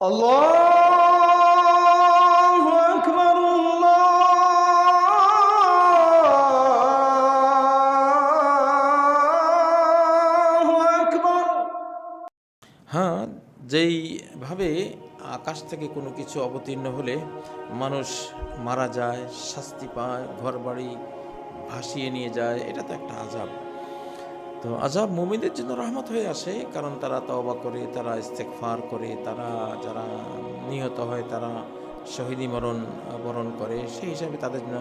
الله أكبر الله أكبر হ্যাঁ যেইভাবে আকাশ থেকে কোনো কিছু অবতীর্ণ হলে মানুষ মারা যায় শাস্তি পায় ঘরবাড়ি ভাসিয়ে নিয়ে যায় এটা তো একটা আজাব তো আজাব মুমিনদের জন্য রহমত হয়ে আসে, কারণ তারা তওবা করে, তারা ইস্তেকফার করে, তারা যারা নিহত হয়, তারা শহীদি মরণ, বরণ করে, সেই হিসাবে তাদের জন্য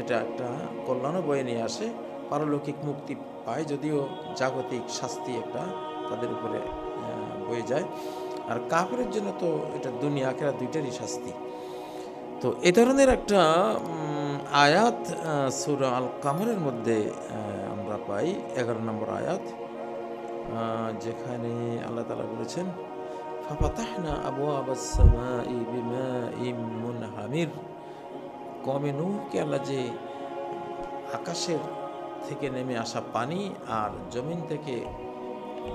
এটা একটা কল্যাণও বয়ে নিয়ে আসে। পারলৌকিক মুক্তি পায় যদিও জাগতিক শাস্তি একটা তাদের উপরে বয়ে যায়। আর কাপড়ের জন্য তো এটা দুনিয়া, আখেরা দুইটারই শাস্তি। তো এ ধরনের একটা আয়াত সুরা আল কামরের মধ্যে আমরা পাই এগারো নম্বর আয়াত যেখানে আল্লাহ তালা বলেছেন, ফাফাতাহনা আবু আবাসমাই বিমাইম মুনহামির। কমে নূহকে আল্লাহ যে আকাশের থেকে নেমে আসা পানি আর জমিন থেকে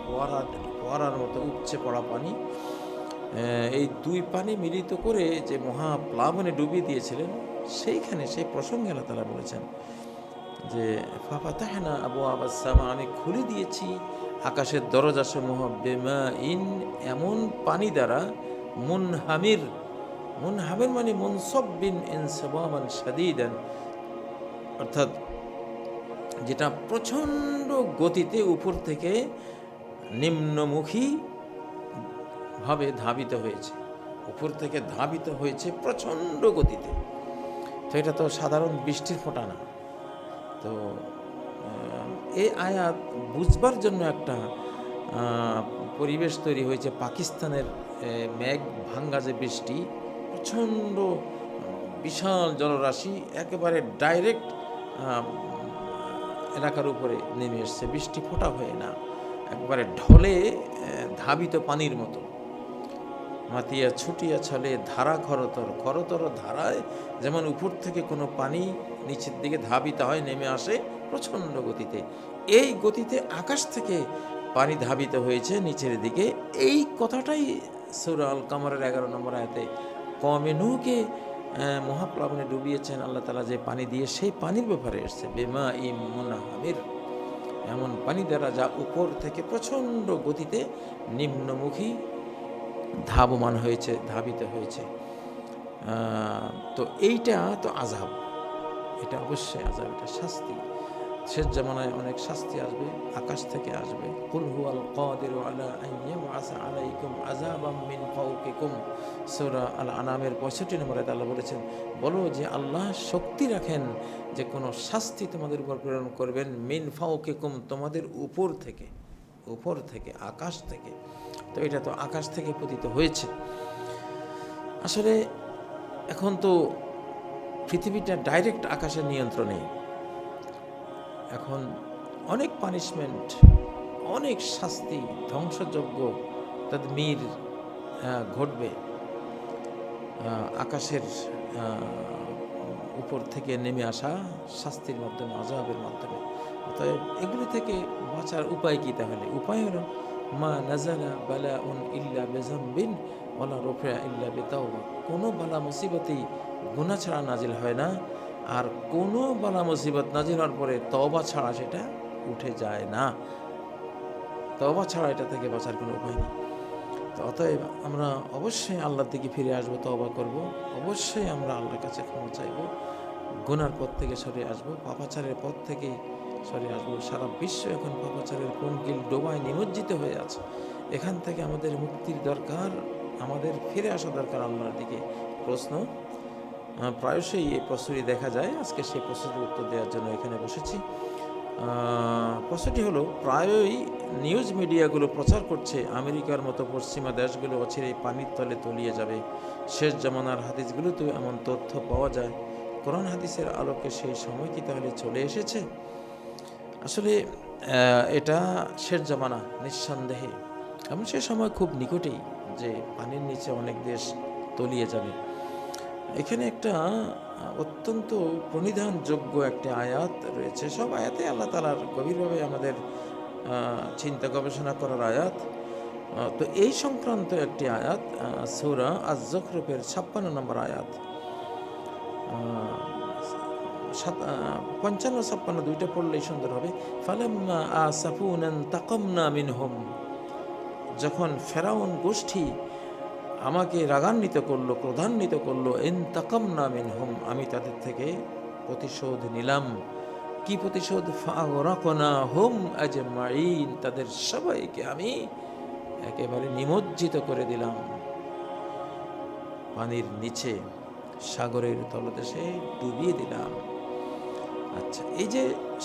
ফোয়ারা ফোয়ারার মতো উপচে পড়া পানি এই দুই পানি মিলিত করে যে মহাপ্লাবনে ডুবিয়ে দিয়েছিলেন, সেইখানে সেই প্রসঙ্গে আল্লাহ তালা বলেছেন যে ফাফা তাহেনা আবু আবাসামা আমি খুলে দিয়েছি আকাশের দরজা সমূহ বেমা ইন এমন পানি দ্বারা মুনহামির। মুনহামির মানে মুনসব্বিন ইনসবামান সাদিদান অর্থাৎ যেটা প্রচণ্ড গতিতে উপর থেকে নিম্নমুখী ভাবে ধাবিত হয়েছে। উপর থেকে ধাবিত হয়েছে প্রচণ্ড গতিতে। তো এটা তো সাধারণ বৃষ্টির ফোঁটা না। তো এই আয়াত বুঝবার জন্য একটা পরিবেশ তৈরি হয়েছে পাকিস্তানের মেঘ ভাঙ্গা যে বৃষ্টি, প্রচণ্ড, বিশাল জলরাশি একেবারে ডাইরেক্ট এলাকার উপরে নেমে এসছে। বৃষ্টি ফোটা হয়ে না, একবারে ঢলে ধাবিত পানির মতো। মাতিয়া ছুটিয়া ছলে ধারা খরতর খরতর ধারায় যেমন উপর থেকে কোনো পানি নিচের দিকে ধাবিত হয়, নেমে আসে প্রচণ্ড গতিতে। এই গতিতে আকাশ থেকে পানি ধাবিত হয়েছে নিচের দিকে। এই কথাটাই সৌর আল কামারের এগারো নম্বর আয়াতে কমেনুকে মহাপ্লাবনে ডুবিয়েছেন আল্লাহ তালা যে পানি দিয়ে, সেই পানির ব্যাপারে এসছে, বেমা ইম মুনাহামির। এমন পানি দ্বারা যা উপর থেকে প্রচণ্ড গতিতে নিম্নমুখী ধাবমান হয়েছে, ধাবিত হয়েছে। তো এইটা তো আজাব এটা অবশ্যই আজাব এটা শাস্তি। শেষ জামানায় অনেক শাস্তি আসবে, আকাশ থেকে আসবে। কুল হুয়াল কাদিরু আলা আন ইয়াবআসা আলাইকুম আযাবাম মিন ফাওকিকুম। সূরা আল আনামের 65 নম্বরে আল্লাহ বলেছেন, বলো যে আল্লাহ শক্তি রাখেন যে কোনো শাস্তি তোমাদের উপর প্রেরণ করবেন, মিন ফাওকিকুম তোমাদের উপর থেকে। উপর থেকে আকাশ থেকে। তো এটা তো আকাশ থেকে পতিত হয়েছে। আসলে এখন তো পৃথিবীটা ডাইরেক্ট আকাশের নিয়ন্ত্রণে। এখন অনেক পানিশমেন্ট অনেক শাস্তি ধ্বংসযজ্ঞ আহ, ঘটবে আকাশের উপর থেকে নেমে আসা শাস্তির মাধ্যমে আজাবের মাধ্যমে। অতএব এগুলি থেকে বাঁচার উপায় কি তাহলে? উপায় হলো, মা নাজালা বালা উন ইল্লা বেজাম্বিন ওলা রোফা ইল্লা বেতাওবা। কোনো বালা মুসিবতই গুণা ছাড়া নাজিল হয় না, আর কোনো বালা মুসিবত নাজিল হওয়ার পরে তওবা ছাড়া সেটা উঠে যায় না। তওবা ছাড়া এটা থেকে বাঁচার কোনো উপায় নেই। অতএব আমরা অবশ্যই আল্লাহর দিকে ফিরে আসব, তওবা করব। অবশ্যই আমরা আল্লাহর কাছে ক্ষমা চাইব। গুনার পথ থেকে সরে আসব, পাপাচারের পথ থেকে সরে আসব। সারা বিশ্ব এখন পাপাচারের কোনকিল ডোবায় নিমজ্জিত হয়ে আছে। এখান থেকে আমাদের মুক্তির দরকার, আমাদের ফিরে আসা দরকার আল্লাহর দিকে। প্রশ্ন? প্রায়শই এই প্রশ্নটি দেখা যায়। আজকে সেই প্রশ্নটির উত্তর দেওয়ার জন্য এখানে বসেছি। প্রশ্নটি হলো, প্রায়ই নিউজ মিডিয়াগুলো প্রচার করছে, আমেরিকার মতো পশ্চিমা দেশগুলো অচিরেই পানির তলে তলিয়ে যাবে। শেষ জমানার হাদিসগুলোতেও এমন তথ্য পাওয়া যায়। কোরআন হাদিসের আলোকে সেই সময় কি তাহলে চলে এসেছে? আসলে এটা শেষ জমানা, নিঃসন্দেহে। এবং সে সময় খুব নিকটেই যে পানির নিচে অনেক দেশ তলিয়ে যাবে। এখানে একটা অত্যন্ত প্রণিধানযোগ্য একটা আয়াত রয়েছে। সব আয়াতে আল্লাহ তালার গভীরভাবে আমাদের চিন্তা গবেষণা করার আয়াত। তো এই সংক্রান্ত একটি আয়াত সৌরা আজ জখরফের ছাপ্পান্ন নম্বর আয়াত। পঞ্চান্ন, ছাপ্পান্ন দুইটা পড়লেই সুন্দর হবে। ফালাম্মা মিনহুম। যখন ফেরাউন গোষ্ঠী আমাকে রাগান্বিত করল, ক্রধান্বিত করল এন তাকামনা মিনহুম, আমি তাদের থেকে প্রতিশোধ নিলাম। কি প্রতিশোধ? ফাগরাকনা হুম আজমাইন তাদের সবাইকে আমি একেবারে নিমজ্জিত করে দিলাম। পানির নিচে, সাগরের তলদেশে ডুবিয়ে দিলাম। আচ্ছা এই যে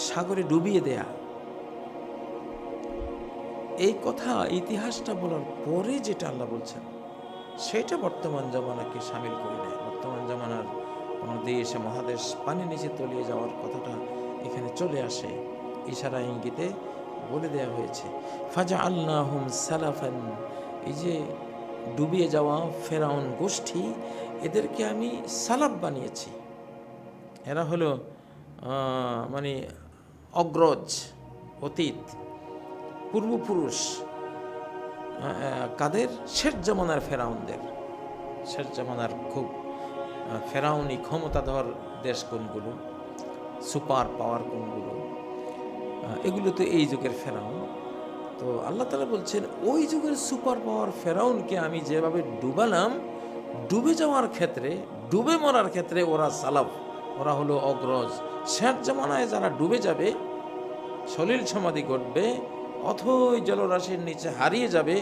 সাগরে ডুবিয়ে দেয়া, এই কথা ইতিহাসটা বলার পরে যেটা আল্লাহ বলছেন, সেটা বর্তমান জমানাকে সামিল করে নেয়। বর্তমান জমানার কোনো দেশে, মহাদেশ পানি নিচে তলিয়ে যাওয়ার কথাটা এখানে চলে আসে। ইশারা ইঙ্গিতে বলে দেয়া হয়েছে ফাজা আল্লাহম সালাফান এই যে ডুবিয়ে যাওয়া ফেরাউন গোষ্ঠী, এদেরকে আমি সালাফ বানিয়েছি। এরা হলো মানে অগ্রজ, অতীত, পূর্বপুরুষ কাদের? শেষ জমানার ফেরাউনদের। শেষ জমানার খুব ফেরাউনি ক্ষমতাধর দেশ কোনগুলো? সুপার পাওয়ার কোনগুলো? এগুলো তো এই যুগের ফেরাউন। তো আল্লাহ তালা বলছেন, ওই যুগের সুপার পাওয়ার ফেরাউনকে আমি যেভাবে ডুবালাম, ডুবে যাওয়ার ক্ষেত্রে, ডুবে মরার ক্ষেত্রে ওরা সালাফ, ওরা হলো অগ্রজ। শেষ জমানায় যারা ডুবে যাবে, সলিল সমাধি ঘটবে, অথই জলরাশির নিচে হারিয়ে যাবে।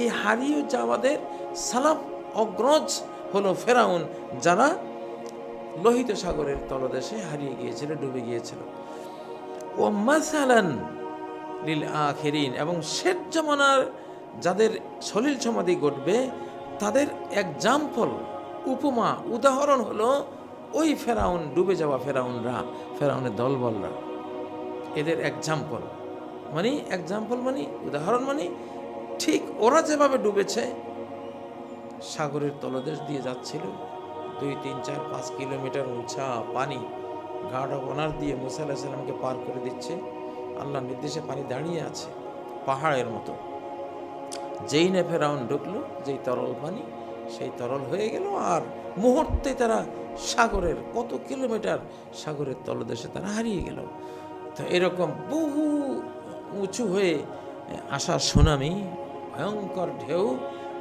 এই হারিয়ে যাওয়াদের সালাফ অগ্রজ হলো ফেরাউন, যারা লোহিত সাগরের তলদেশে হারিয়ে গিয়েছিল, ডুবে গিয়েছিল। ও মাসালান লিল আখেরিন, এবং শেষ জমানার যাদের সলিল সমাধি ঘটবে, তাদের এক্সাম্পল উপমা, উদাহরণ হলো ওই ফেরাউন, ডুবে যাওয়া ফেরাউনরা, ফেরাউনের দলবলরা। এদের এক্সাম্পল মানে এক্সাম্পল মানে উদাহরণ মানে ঠিক ওরা যেভাবে ডুবেছে, সাগরের তলদেশ দিয়ে যাচ্ছিল। দুই, তিন, চার, পাঁচ কিলোমিটার উঁচা পানি অফ অনার দিয়ে মুসা আল্লাহ সাল্লামকে পার করে দিচ্ছে। আল্লাহ নির্দেশে পানি দাঁড়িয়ে আছে পাহাড়ের মতো। যেই না ফেরাউন ঢুকলো, যেই তরল পানি, সেই তরল হয়ে গেল আর মুহূর্তে তারা সাগরের কত কিলোমিটার সাগরের তলদেশে তারা হারিয়ে গেল। তো এরকম বহু উঁচু হয়ে আসা সুনামি, ভয়ঙ্কর ঢেউ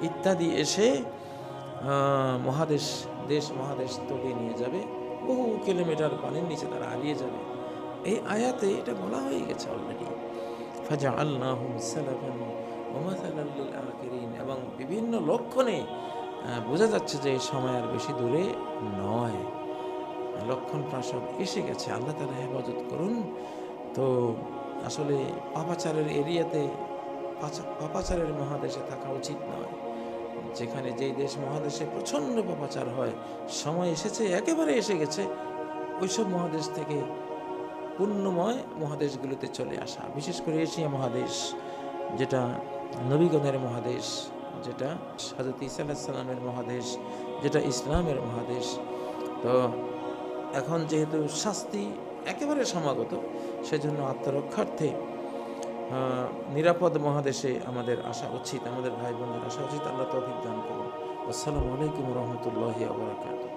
ইত্যাদি এসে মহাদেশ দেশ মহাদেশ তলিয়ে নিয়ে যাবে। বহু কিলোমিটার পানির নিচে তারা হারিয়ে যাবে। এই আয়াতে এটা বলা হয়ে গেছে অলরেডি ফাজা আল্লাহ এবং বিভিন্ন লক্ষণে বোঝা যাচ্ছে যে এই সময় আর বেশি দূরে নয়। লক্ষণ প্রাসব এসে গেছে। আল্লাহ তালা হেফাজত করুন। তো আসলে পাপাচারের এরিয়াতে পাপাচারের মহাদেশে থাকা উচিত নয়। যেখানে যেই দেশ মহাদেশে প্রচণ্ড পাপাচার হয়, সময় এসেছে, একেবারে এসে গেছে, ওইসব মহাদেশ থেকে পুণ্যময় মহাদেশগুলোতে চলে আসা, বিশেষ করে এশিয়া মহাদেশ, যেটা নবীগণের মহাদেশ, যেটা হাজরত ইসা সালামের মহাদেশ, যেটা ইসলামের মহাদেশ। তো এখন যেহেতু শাস্তি একেবারে সমাগত, সেজন্য আত্মরক্ষার্থে নিরাপদ মহাদেশে আমাদের আসা উচিত, আমাদের ভাই বোনদের আসা উচিত। আল্লাহ তৌফিক দান করুন। আসসালামু আলাইকুম রহমতুল্লাহি আবরাকাতুহ